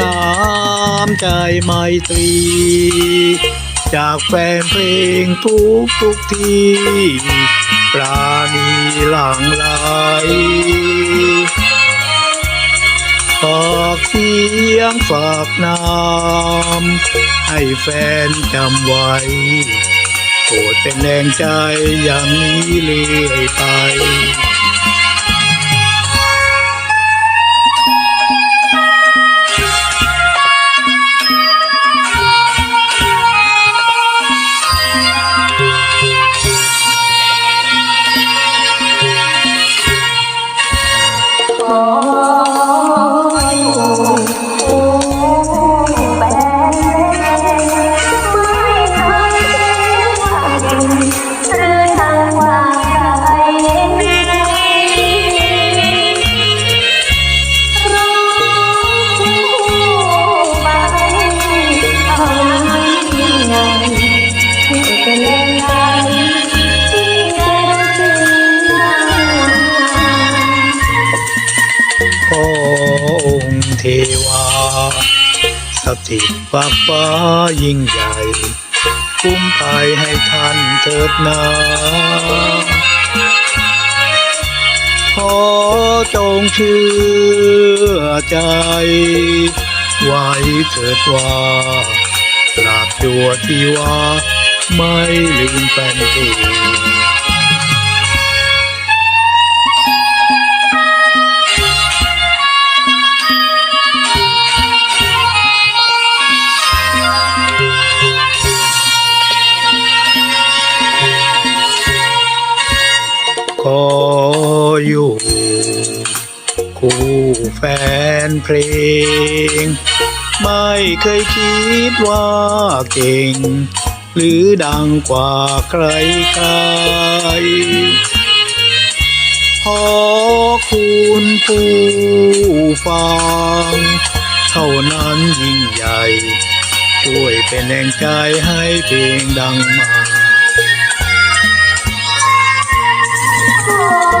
น้ำใจไมตรี จากแฟนเพลงทุกทุกที่ปราณีหลังไหลฝากเสียงฝากน้ำให้แฟนจำไว้โปรดเป็นแรงใจอย่างนี้เรื่อยไป ข สถิตฟ้าฟ้ายิ่งใหญ่ คุ้มภัยให้ท่านเถิดนาขอจงเชื่อใจ ไว้เถิดว่าตราบชั่วที่ว่า ไม่ลืมแฟนเพลง ขออยู่ คู่แฟนเพลง ไม่เคยคิดว่าเก่ง หรือดังกว่าใครใครขอคุณผู้ฟัง เท่านั้นยิ่งใหญ่ ช่วยเป็นแรงใจให้เพลงดังมา เป็นว